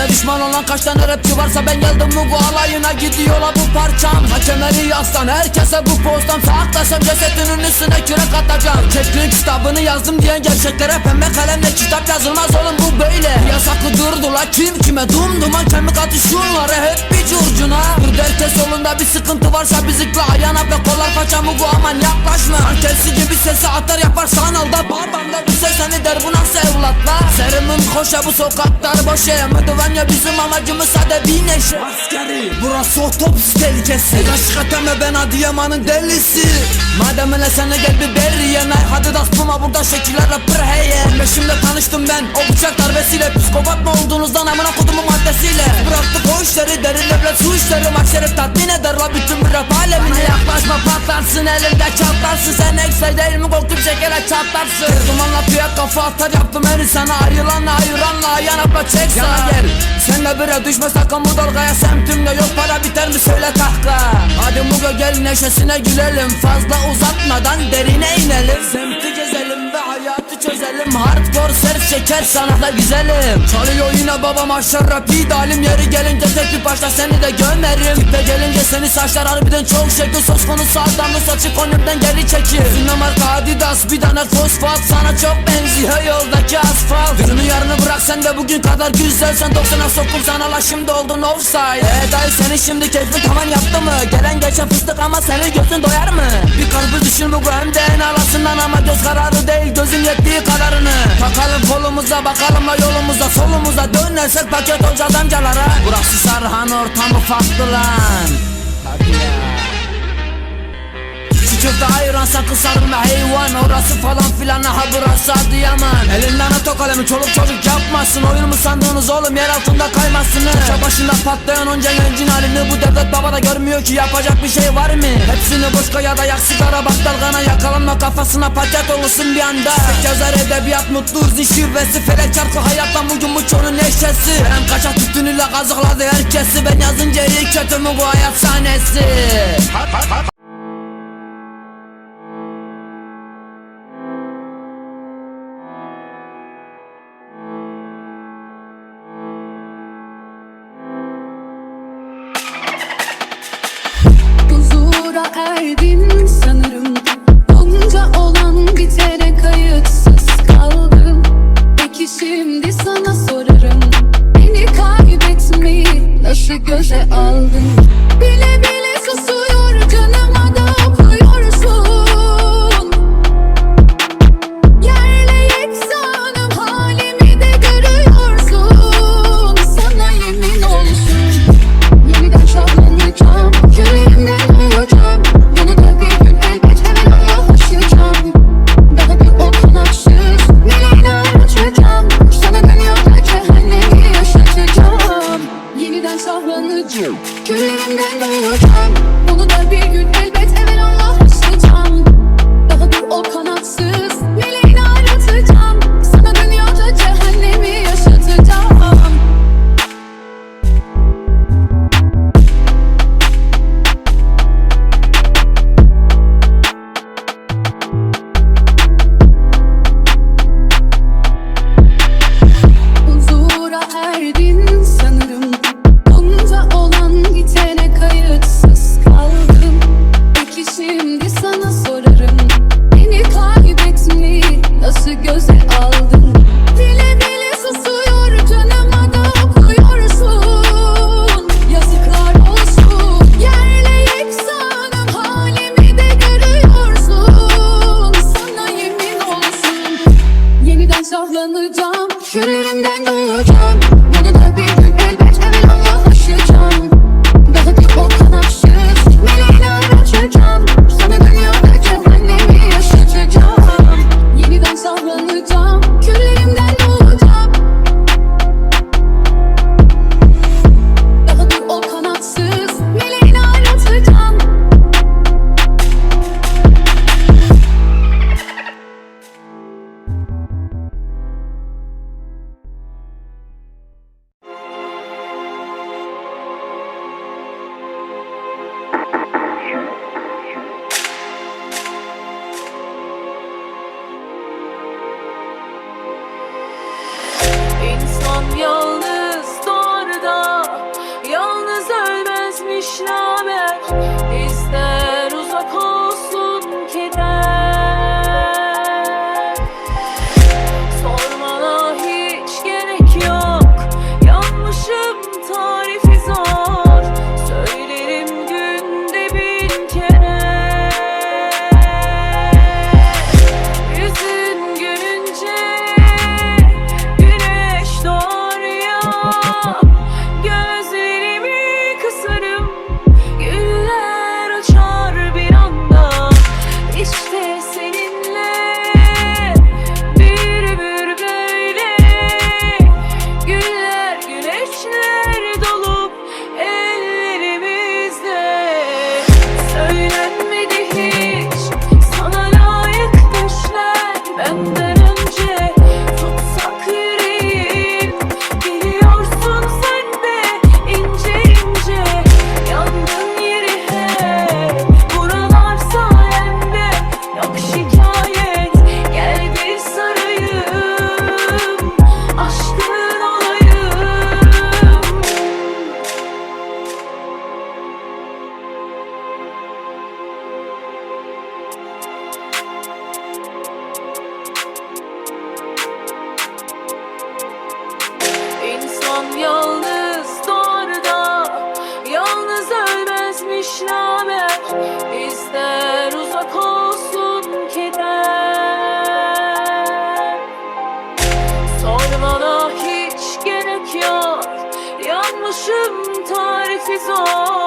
Kendine düşman olan kaç tane rapçi varsa ben geldim mi bu alayına gidiyorlar bu parçam. Hakemleri yaslan herkese bu postam Saklasam cesedinin üstüne kürek atacağım. Çeklik kitabını yazdım diyen gerçeklere Pembe kalemle kitap yazılmaz oğlum bu böyle. Yasaklı durdular kim kime dum duman Kemik atı şunlara hep bir curcuna Burada herkes yolunda bir sıkıntı varsa bizikle Ayağına ve kollar paçamı bu aman yaklaşma. Ankelsi gibi sesi atar yapar sanalda Babamda bir ses seni der bu nasıl evlatla Serimin koşa bu sokaklar boş Merdivenya bizim amacımız sade bir neşe. Askeri burası otobüs tehlikesi. Aşk eteme ben Adıyaman'ın delisi. Madem öyle sana gel bir berriye Nay hadi das buma burada şekillerle pır heye Peşimde tanıştım ben. O bıçak darbesiyle Psikopat mı olduğunuzdan amına kodumun maddesiyle? Bıraktık o işleri derin devlet su işleri. Maç şerif tatmin eder la bütün bir rap alemine Yaklaşma patlarsın elimde çatlarsın. Sen eksay değil mi koktuğum şekere çatlarsın. Dumanla piyak kafa atar yaptım her sana Ayrılanla ayıranla ayağın abla çek sana gel Sen de bire düşme sakın bu dalgaya. Semtimde yok para biter mi? Söyle kahkaha. Hadi Mugo gel neşesine gülelim. Fazla uzatmadan derine inelim. Semti gezelim çözelim. Hardcore serf çeker sana da güzelim. Çalıyor yine babam aşağı rap idealim. Yeri gelince tek bir başta seni de gömerim. Tipe gelince seni saçlar harbiden çok şekil. Söz konusu adamlı saçı konumdan geri çekir Ünlü marka Adidas bir tane fosfat. Sana çok benziyor yoldaki asfalt. Dünün yarını bırak sen de bugün kadar güzel. Sen 90'a sokup sana la şimdi oldun offside. Eee dayı seni şimdi keyfi tavan yaptı mı? Gelen geçen fıstık ama senin gözün doyar mı düşün bu hem de en alasından Ama göz kararı değil gözün yettiği kadarını. Takalım kolumuza bakalım la yolumuza Solumuza dönersek paket olacağız amcalara Burası Sarhan ortamı farklı lan Ayıran sakın sarılma heyvan Orası falan filan. Ha burası Adıyaman. Elinden at o kalemi çoluk çocuk yapmasın Oyun mu sandığınız oğlum yer altında kaymazsınız Köşe başında patlayan onca gencin halini Bu devlet baba da görmüyor ki yapacak bir şey var mı? Hepsini boş ya da yak sigara bak dalgana Yakalanma kafasına paket olursun bir anda. Yazar edebiyat mutlu uzun şivesi Felek çarkı hayattan bugün bu çolun neşesi. Hem kaçak tütünüyle kazıkladı herkesi. Ben yazınca iyi kötü mü bu hayat sahnesi? Huzura Yalnız doğar Yalnız ölmezmişler. precisou.